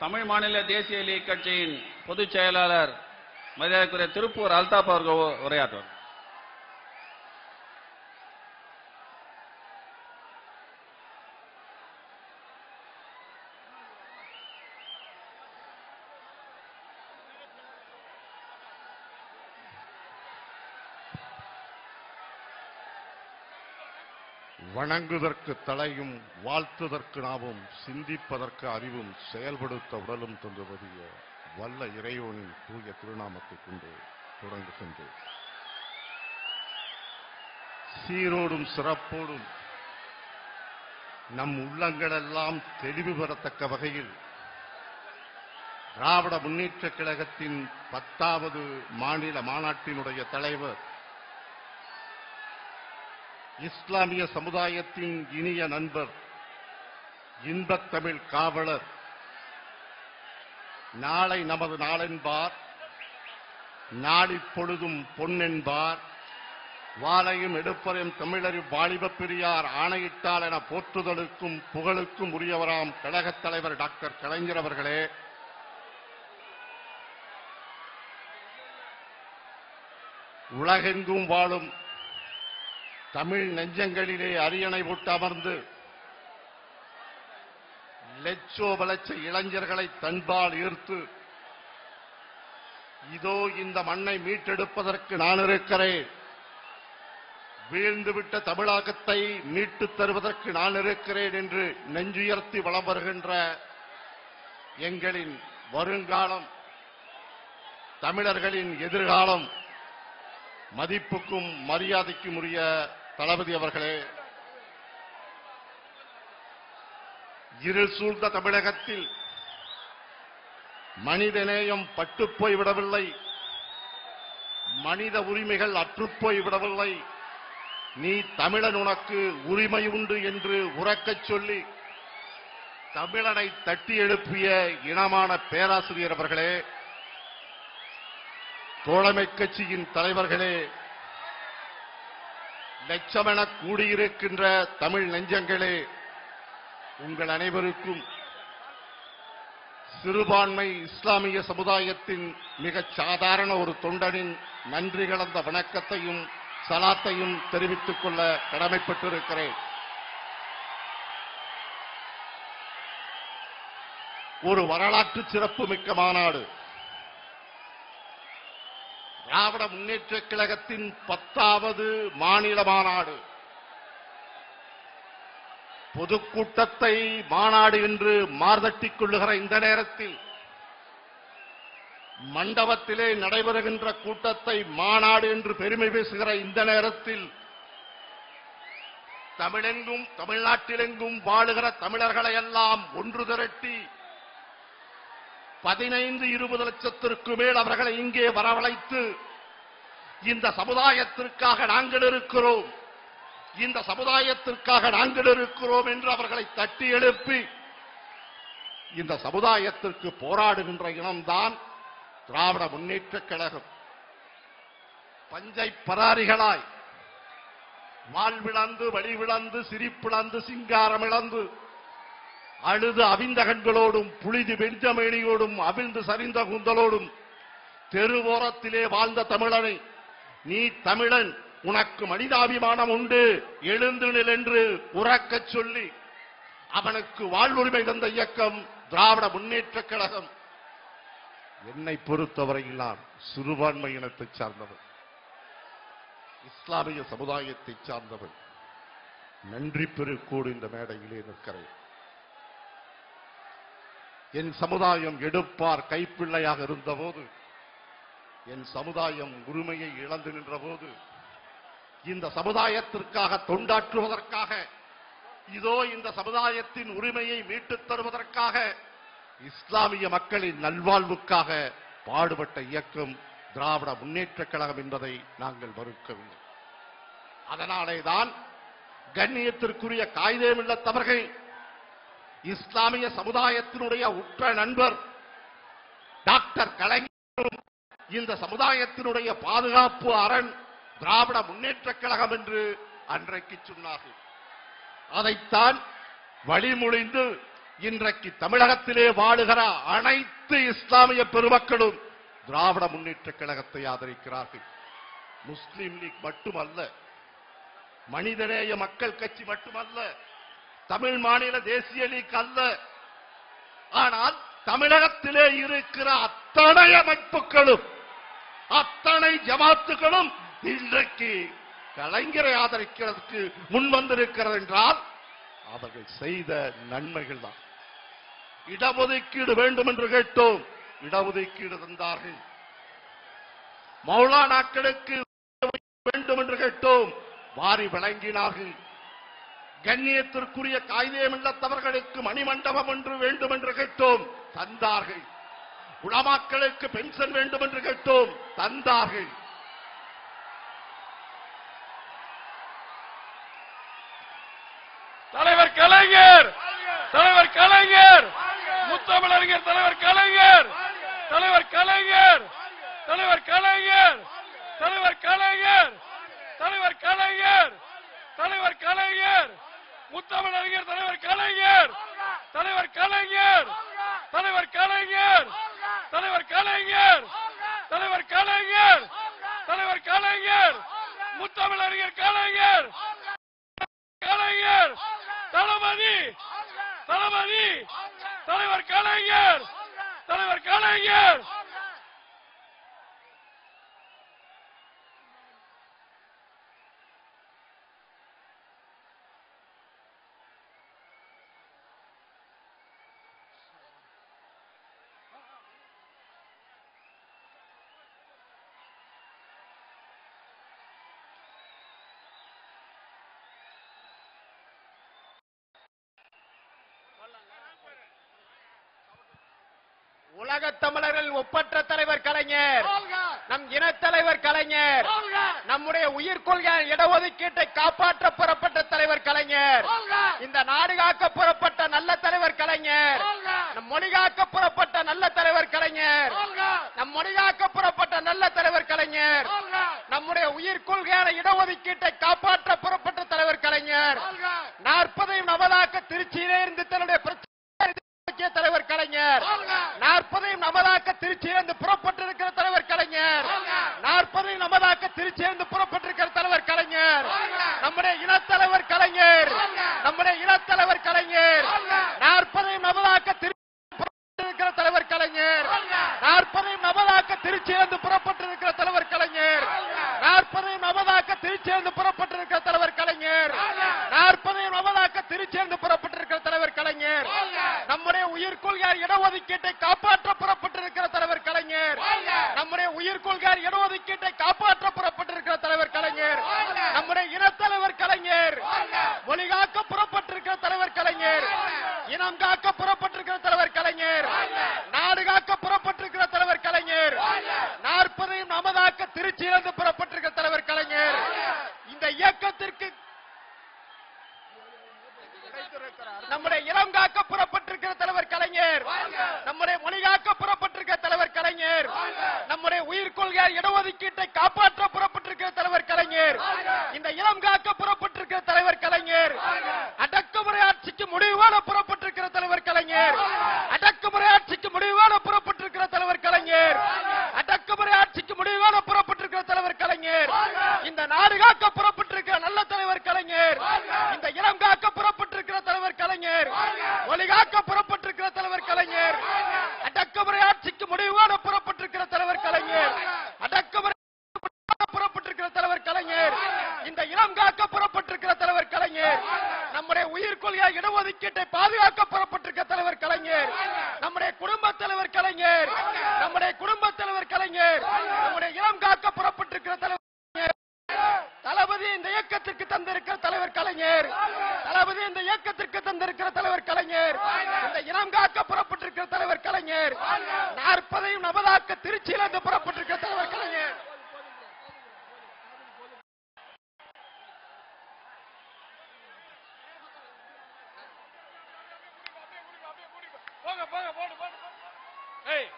தமிழ் மாநில தேசிய லீக் கட்சியின் பொதுச் செயலாளர் மரியாதைக்குரிய திருப்பூர் அல்தாப் அவர்கள் உரையாற்றுவார். வணங்குதற்கு தலையும் வாழ்த்துதற்கு நாவும் சிந்திப்பதற்கு அறிவும் செயல்படுத்த உடலும் தந்துவதிய வல்ல இறைவனின் தூய திருநாமத்தை கொண்டு தொடங்குகின்றேன். சீரோடும் சிறப்போடும் நம் உள்ளங்களெல்லாம் தெளிவு பெறத்தக்க வகையில் திராவிட முன்னேற்ற கழகத்தின் பத்தாவது மாநில மாநாட்டினுடைய தலைவர் இஸ்லாமிய சமுதாயத்தின் இனிய நண்பர் இன்பத் தமிழ் காவலர் நாளை நமது நாளென்பார் நாளிப்பொழுதும் பொன்னென்பார் வாழையும் எடுப்பரையும் தமிழறி வாலிபப் பெரியார் ஆணையிட்டால் என போற்றுதலுக்கும் புகழுக்கும் உரியவராம் கழகத் தலைவர் டாக்டர் கலைஞர் அவர்களே உலகெங்கும் வாழும் தமிழ் நெஞ்சங்களிலே அரியணை போட்டு அமர்ந்து லட்சோப லட்ச இளைஞர்களை தன்பால் ஈர்த்து இதோ இந்த மண்ணை மீட்டெடுப்பதற்கு நான் இருக்கிறேன். வீழ்ந்துவிட்ட தமிழகத்தை மீட்டுத் தருவதற்கு நான் இருக்கிறேன் என்று நெஞ்சுயர்த்தி வலம் வருகின்ற எங்களின் வருங்காலம் தமிழர்களின் எதிர்காலம் மதிப்புக்கும் மரியாதைக்கும் உரிய தளபதி அவர்களே இருள் சூழ்ந்த தமிழகத்தில் மனிதநேயம் பட்டுப்போய் விடவில்லை. மனித உரிமைகள் அற்றுப்போய் விடவில்லை. நீ தமிழன் உனக்கு உரிமை உண்டு என்று உறக்கச் சொல்லி தமிழனை தட்டி எழுப்பிய இனமான பேராசிரியர் அவர்களே தோழமை கட்சியின் தலைவர்களே லட்சமென கூடியிருக்கின்ற தமிழ் நெஞ்சங்களே உங்கள் அனைவருக்கும் சிறுபான்மை இஸ்லாமிய சமுதாயத்தின் மிகச் சாதாரண ஒரு தொண்டனின் நன்றி கலந்த வணக்கத்தையும் சலாத்தையும் தெரிவித்துக் கொள்ள கடமைப்பட்டிருக்கிறேன். ஒரு வரலாற்று சிறப்பு மிக்க மாநாடு திராவிட முன்னேற்ற கழகத்தின் பத்தாவது மாநில மாநாடு. பொதுக்கூட்டத்தை மாநாடு என்று மார்தட்டிக் கொள்ளுகிற இந்த நேரத்தில் மண்டபத்திலே நடைபெறுகின்ற கூட்டத்தை மாநாடு என்று பெருமை பேசுகிற இந்த நேரத்தில் தமிழெங்கும் தமிழ்நாட்டிலெங்கும் வாழுகிற தமிழர்களை எல்லாம் ஒன்று திரட்டி பதினைந்து இருபது லட்சத்திற்கு மேல் அவர்களை இங்கே வரவழைத்து இந்த சமுதாயத்திற்காக நாங்கள் இருக்கிறோம். இந்த சமுதாயத்திற்காக நாங்கள் இருக்கிறோம் என்று அவர்களை தட்டி எழுப்பி இந்த சமுதாயத்திற்கு போராடுகின்ற இனம்தான் திராவிட முன்னேற்றக் கழகம். பஞ்சை பராரிகளாய் வாழ்விழந்து வழிவிழந்து சிரிப்பிழந்து சிங்காரம் இழந்து அழுது அவிந்த கண்களோடும் புழுதி வெஞ்சமேனியோடும் அவிழ்ந்து சரிந்த குந்தலோடும் தெருவோரத்திலே வாழ்ந்த தமிழனை நீ தமிழன் உனக்கு மனிதாபிமானம் உண்டு எழுந்து நில் என்று உறக்கச் சொல்லி அவனுக்கு வாழ்வுரிமை தந்த இயக்கம் திராவிட முன்னேற்றக் கழகம். என்னை பொறுத்தவரையில் நான் சிறுபான்மை இனத்தைச் சார்ந்தவன். இஸ்லாமிய சமுதாயத்தைச் சார்ந்தவன். நன்றி பெருக்கோடு இந்த மேடையிலே நிற்கிறேன். என் சமுதாயம் எடுப்பார் கைப்பிள்ளையாக இருந்தபோது என் சமுதாயம் உரிமையை இழந்து நின்றபோது இந்த சமுதாயத்திற்காக தொண்டாற்றுவதற்காக இதோ இந்த சமுதாயத்தின் உரிமையை மீட்டுத் தருவதற்காக இஸ்லாமிய மக்களின் நல்வாழ்வுக்காக பாடுபட்ட இயக்கம் திராவிட முன்னேற்றக் கழகம் என்பதை நாங்கள் மறுக்கவில்லை. அதனாலே தான் கண்ணியத்திற்குரிய காகிதமில்லத்தவர்கள் இஸ்லாமிய சமுதாயத்தினுடைய உற்ற நண்பர் டாக்டர் கலைஞரும் இந்த சமுதாயத்தினுடைய பாதுகாப்பு அரண் திராவிட முன்னேற்றக் கழகம் என்று அன்றைக்கு சொன்னார்கள். அதைத்தான் வழிமொழிந்து இன்றைக்கு தமிழகத்திலே வாழுகிற அனைத்து இஸ்லாமிய பெருமக்களும் திராவிட முன்னேற்ற கழகத்தை ஆதரிக்கிறார்கள். முஸ்லிம் லீக் மட்டுமல்ல மனிதநேய மக்கள் கட்சி மட்டுமல்ல தமிழ் மாநில தேசிய லீக் அல்ல. ஆனால் தமிழகத்திலே இருக்கிற அத்தனை அமைப்புகளும் அத்தனை ஜமாத்துகளும் இன்றைக்கு கலைஞரை ஆதரிக்கிறதுக்கு முன் வந்திருக்கிறது என்றால் அவர்கள் செய்த நன்மைகள் தான். இடஒதுக்கீடு வேண்டும் என்று கேட்டோம். இடஒதுக்கீடு தந்தார்கள். மௌலானாக்களுக்கு வேண்டும் என்று கேட்டோம். வாரி வழங்கினார்கள் கண்ணியத்திற்குரிய காய்தேமில்லத்தவர்களுக்கு மணிமண்டபம் ஒன்று வேண்டும் என்று கேட்டோம். தந்தார்கள். உளமாக்களுக்கு பென்ஷன் வேண்டும் என்று கேட்டோம். தந்தார்கள். தலைவர் கலைஞர்! தலைவர் கலைஞர்! முத்தமிழறிஞர் தலைவர் கலைஞர்! தலைவர் கலைஞர்! தலைவர் கலைஞர்! தலைவர் கலைஞர்! தலைவர் கலைஞர்! தலைவர் கலைஞர்! முத்தமிழறிஞர் தலைவர் கலைஞர். தலைவர் கலைஞர். தலைவர் கலைஞர். தலைவர் கலைஞர். தலைவர் கலைஞர். தலைவர் கலைஞர். முத்தமிழறிஞர் கலைஞர். கலைஞர். தளபதி. தளபதி. தலைவர் கலைஞர். தலைவர் கலைஞர். உலகத் தமிழர்கள் ஒப்பற்ற தலைவர் கலைஞர். நம் இனத்தலைவர் கலைஞர். நம்முடைய உயிர் கொள்கை இடஒதுக்கீட்டை காப்பாற்ற புறப்பட்ட தலைவர் கலைஞர். இந்த நாடு காக்க புறப்பட்ட நல்ல தலைவர் கலைஞர். நம் மொழி காக்க புறப்பட்ட நல்ல தலைவர் கலைஞர். நம் மொழி காக்க புறப்பட்ட நல்ல தலைவர் கலைஞர். நம்முடைய உயிர் கொள்கையான இடஒதுக்கீட்டை காப்பாற்ற புறப்பட்ட தலைவர் கலைஞர். நாற்பதையும் நமதாக்க திருச்சியிலே இருந்து தன்னுடைய தலைவர் கலைஞர். திருச்சியிலிருந்து புறப்பட்டிருக்கிற தலைவர் கலைஞர். நாற்பதையும் நமதாக்க திருச்சியிலிருந்து புறப்பட்டிருக்கிற தலைவர் கலைஞர். நம்முடைய இனத்தலைவர் கலைஞர். நம்முடைய இனத்தலைவர் கலைஞர். நாற்பதையும் நமதாக்க புறப்பட்டிருக்கிற தலைவர் கலைஞர். நாற்பதையும் நமதாக்க திருச்சியிலிருந்து புறப்பட்டிருக்கிற தலைவர் கலைஞர். நாற்பதையும் நமதாக்க திருச்சியிலிருந்து புறப்பட்டிருக்கிற தலைவர் கலைஞர் நாற்பதையும் நமதாக்க திருச்சியிலிருந்து புறப்பட்டிருக்கிற தலைவர் கலைஞர் நம்முடைய உயிர் கொள்கையார் இடஒதுக்கீட்டை காப்பாற்ற புறப்பட்டிருக்கிற தலைவர் கலைஞர் நம்முடைய உயிர் கொள்கையார் இடஒதுக்கீட்டை காப்பாற்ற புறப்பட்டிருக்கிற தலைவர் கலைஞர் நம்முடைய இனத்தலைவர் கலைஞர் மொழி காக்க புறப்பட்டிருக்கிற தலைவர் கலைஞர் இனம் காக்க புறப்பட்டிருக்கிற தலைவர் கலைஞர் நாடு காக்க புறப்பட்டிருக்கிற தலைவர் கலைஞர் நாற்பதையும் நமதாக்க திருச்சியிலிருந்து புறப்பட்டிருக்கிற தலைவர் கலைஞர் இந்த இயக்கத்திற்கு நம்முடைய இளம் காக்க புறப்பட்டிருக்கிற தலைவர் கலைஞர் நம்முடைய மொழி காக்க புறப்பட்டிருக்கிற தலைவர் கலைஞர் நம்முடைய உயிர் கொள்கையார் இடஒதுக்கீட்டை காப்பாற்ற புறப்பட்டிருக்கிற தலைவர் கலைஞர் இந்த இளம் காக்க புறப்பட்டிருக்கிற தலைவர் கலைஞர் அடக்குமுறை ஆட்சிக்கு முடிவான புறப்பட்டிருக்கிற தலைவர் கலைஞர் அடக்குமுறை ஆட்சிக்கு முடிவான புறப்பட்டிருக்கிற தலைவர் கலைஞர் அடக்குமுறை ஆட்சிக்கு முடிவான புறப்பட்டிருக்கிற தலைவர் கலைஞர் இந்த நாடு காக்க புறப்பட்டிருக்கிற நல்ல தலைவர் கலைஞர் இந்த இளம் காக்க புறப்பட்டிருக்கிற தலைவர் கலைஞர் ஒளி காக்க புறப்பட்டிருக்கிற தலைவர் கலைஞர் அடக்குமுறை ஆட்சிக்கு முடிவான புறப்பட்டிருக்கிற தலைவர் கலைஞர் அடக்குமுறை புறப்பட்டிருக்கிற தலைவர் கலைஞர் இந்த இளம் காக்க புறப்பட்டிருக்கிற தலைவர் கலைஞர் நம்முடைய உயிர் கொள்கையா இடஒதுக்கீட்டை பாதுகாக்க புறப்பட்டிருக்கிற தலைவர் கலைஞர். நம்முடைய குடும்ப தலைவர் கலைஞர். நம்முடைய குடும்ப தலைவர் கலைஞர். நம்முடைய இளம் காக்க புறப்பட்டிருக்கிற தலைவர் தளபதி இந்த இயக்கத்திற்கு தந்திருக்கிற தலைவர் கலைஞர். தளபதி இந்த இயக்கத்திற்கு தந்திருக்கிற தலைவர் கலைஞர். இந்த இனம் காக்க புறப்பட்டிருக்கிற தலைவர் கலைஞர். நாற்பதையும் நமதாக்க திருச்சியிலிருந்து புறப்பட்டு தலைவர் கலைஞர் போங்க போங்க போட்டு போட்டு ஏய்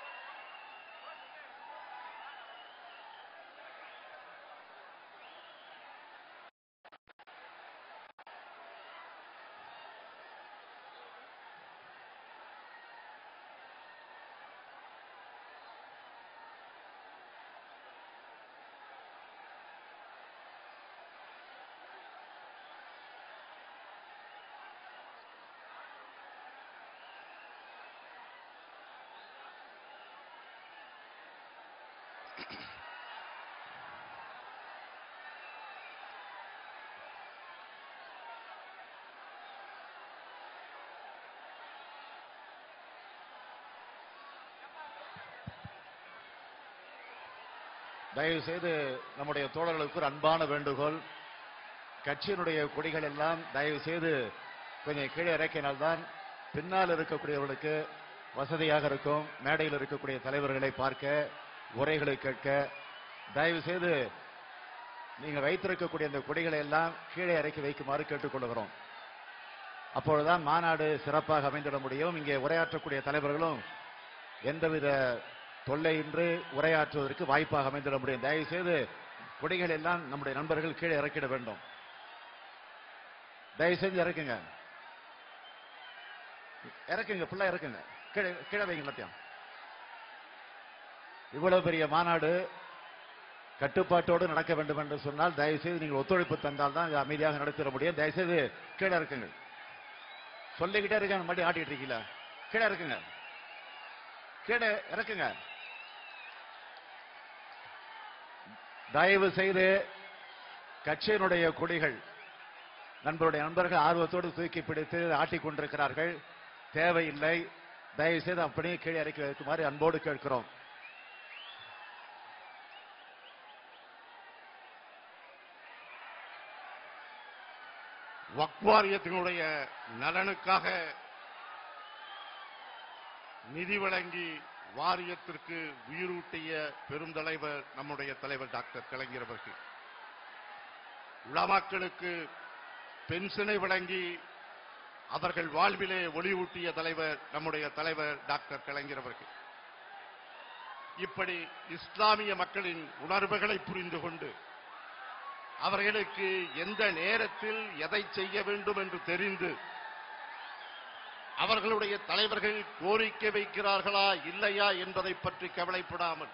தயவு செய்து நம்முடைய தோழர்களுக்கு ஒரு அன்பான வேண்டுகோள். கட்சியினுடைய கொடிகள் எல்லாம் தயவு செய்து கொஞ்சம் கீழே இறக்கினால்தான் பின்னால் இருக்கக்கூடியவர்களுக்கு வசதியாக இருக்கும். மேடையில் இருக்கக்கூடிய தலைவர்களை பார்க்க உரைகளை கேட்க தயவு செய்து நீங்கள் வைத்திருக்கக்கூடிய அந்த கொடிகளை எல்லாம் கீழே இறக்கி வைக்குமாறு கேட்டுக்கொள்கிறோம். அப்பொழுதுதான் மாநாடு சிறப்பாக அமைந்திட முடியும். இங்கே உரையாற்றக்கூடிய தலைவர்களும் எந்தவித தொல்லையின்றி உரையாற்றுவதற்கு வாய்ப்பாக அமைந்திட முடியும். தயவு செய்து கொடிகள் எல்லாம் நம்முடைய நண்பர்கள் கீழே இறக்கிட வேண்டும். தயவு செஞ்சு இறக்குங்க இறக்குங்க ஃபுல்லா இறக்குங்க. கீழே கீழே வைங்க எல்லாத்தையும். இவ்வளவு பெரிய மாநாடு கட்டுப்பாட்டோடு நடக்க வேண்டும் என்று சொன்னால் தயவு செய்து நீங்கள் ஒத்துழைப்பு தந்தால் தான் இது அமைதியாக நடத்திட முடியும். தயவு செய்து கீழே இருக்குங்க சொல்லிக்கிட்டே இருக்காங்க மறுபடியும் ஆட்டிட்டு இருக்கீங்களா? கீழே இருக்குங்க கீழே இறக்குங்க. தயவு செய்து கட்சியினுடைய கொடிகள் நண்பருடைய நண்பர்கள் ஆர்வத்தோடு தூக்கி பிடித்து ஆட்டிக் கொண்டிருக்கிறார்கள். தேவையில்லை. தயவு செய்து அப்படியே கீழே இறக்கி வைக்குமாறு அன்போடு கேட்கிறோம். வக்வாரியத்தினுடைய நலனுக்காக நிதி வழங்கி வாரியத்திற்கு உயிரூட்டிய பெருந்தலைவர் நம்முடைய தலைவர் டாக்டர் கலைஞர் அவர்கள். உலமாக்களுக்கு பென்ஷனை வழங்கி அவர்கள் வாழ்விலே ஒளியூட்டிய தலைவர் நம்முடைய தலைவர் டாக்டர் கலைஞர் அவர்கள். இப்படி இஸ்லாமிய மக்களின் உணர்வுகளை புரிந்து கொண்டு அவர்களுக்கு எந்த நேரத்தில் எதை செய்ய வேண்டும் என்று தெரிந்து அவர்களுடைய தலைவர்கள் கோரிக்கை வைக்கிறார்களா இல்லையா என்பதை பற்றி கவலைப்படாமல்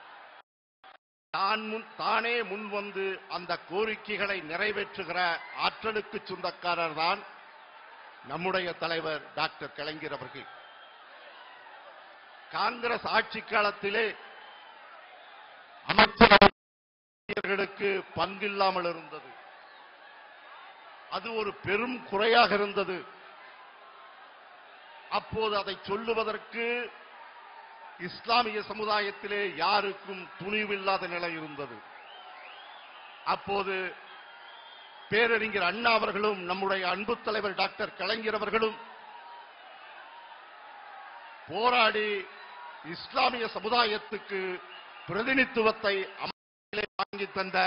தான் முன் தானே முன் வந்து அந்த கோரிக்கைகளை நிறைவேற்றுகிற ஆற்றலுக்கு சொந்தக்காரர் தான் நம்முடைய தலைவர் டாக்டர் கலைஞர் அவர்கள். காங்கிரஸ் ஆட்சி காலத்திலே அமைச்சர்களுக்கு பங்கில்லாமல் இருந்தது. அது ஒரு பெரும் குறையாக இருந்தது. அப்போது அதை சொல்லுவதற்கு இஸ்லாமிய சமுதாயத்திலே யாருக்கும் துணிவில்லாத நிலை இருந்தது. அப்போது பேரறிஞர் அண்ணா அவர்களும் நம்முடைய அன்பு தலைவர் டாக்டர் கலைஞர் அவர்களும் போராடி இஸ்லாமிய சமுதாயத்துக்கு பிரதிநிதித்துவத்தை அமைப்பிலே வாங்கி தந்த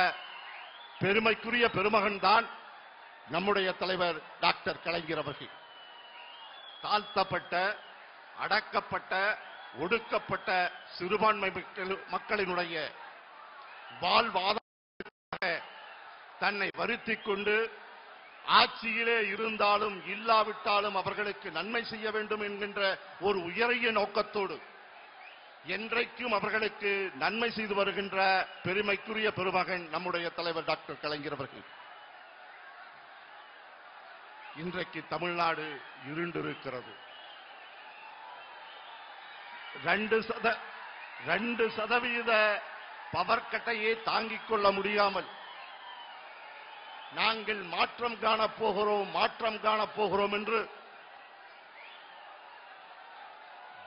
பெருமைக்குரிய பெருமகன் தான் நம்முடைய தலைவர் டாக்டர் கலைஞர் அவர்கள். தாழ்த்தப்பட்ட அடக்கப்பட்ட ஒடுக்கப்பட்ட சிறுபான்மை மக்களினுடைய வாழ்வாதார தன்னை வருத்திக் கொண்டு ஆட்சியிலே இருந்தாலும் இல்லாவிட்டாலும் அவர்களுக்கு நன்மை செய்ய வேண்டும் என்கின்ற ஒரு உயரிய நோக்கத்தோடு என்றைக்கும் அவர்களுக்கு நன்மை செய்து வருகின்ற பெருமைக்குரிய பெருமகன் நம்முடைய தலைவர் டாக்டர் கலைஞர் அவர்கள். இன்றைக்கு தமிழ்நாடு இருண்டிருக்கிறது. ரெண்டு சத ரெண்டு சதவீத பவர் கட்டையை தாங்கிக் கொள்ள முடியாமல் நாங்கள் மாற்றம் காணப் போகிறோம் மாற்றம் காணப் போகிறோம் என்று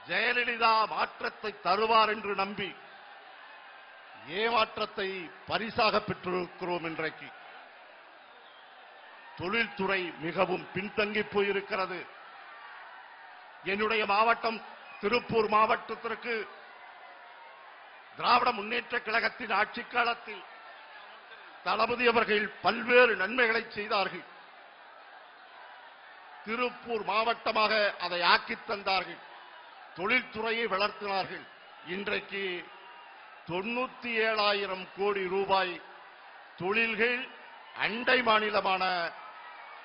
ஜெயலலிதா மாற்றத்தை தருவார் என்று நம்பி ஏமாற்றத்தை பரிசாக பெற்றிருக்கிறோம் இன்றைக்கு. தொழில்துறை மிகவும் பின்தங்கி போயிருக்கிறது. என்னுடைய மாவட்டம் திருப்பூர் மாவட்டத்திற்கு திராவிட முன்னேற்ற கழகத்தின் ஆட்சி காலத்தில் தளபதி அவர்கள் பல்வேறு நன்மைகளை செய்தார்கள். திருப்பூர் மாவட்டமாக அதை ஆக்கித் தந்தார்கள். தொழில்துறையை வளர்த்தினார்கள். இன்றைக்கு தொண்ணூத்தி ஏழாயிரம் கோடி ரூபாய் தொழில்கள் அண்டை மாநிலமான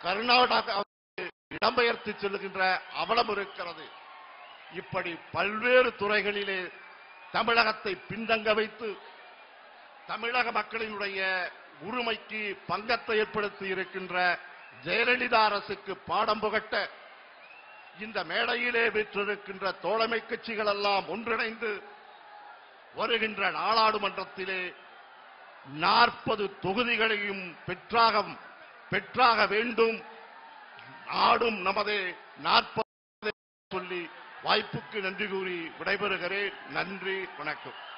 கர்நாடகாவுக்கு இடம்பெயர்த்து செல்லுகின்ற அவலம் இருக்கிறது. இப்படி பல்வேறு துறைகளிலே தமிழகத்தை பின்தங்க வைத்து தமிழக மக்களினுடைய உரிமைக்கு பங்கத்தை ஏற்படுத்தி இருக்கின்ற ஜெயலலிதா அரசுக்கு பாடம் புகட்ட இந்த மேடையிலே பெற்றிருக்கின்ற தோழமை கட்சிகள் எல்லாம் ஒன்றிணைந்து வருகின்ற நாடாளுமன்றத்திலே நாற்பது தொகுதிகளையும் பெற்றாக பெற்றாக வேண்டும். நாடும் நமதே நாற்பது சொல்லி வாய்ப்புக்கு நன்றி கூறி விடைபெறுகிறேன். நன்றி வணக்கம்.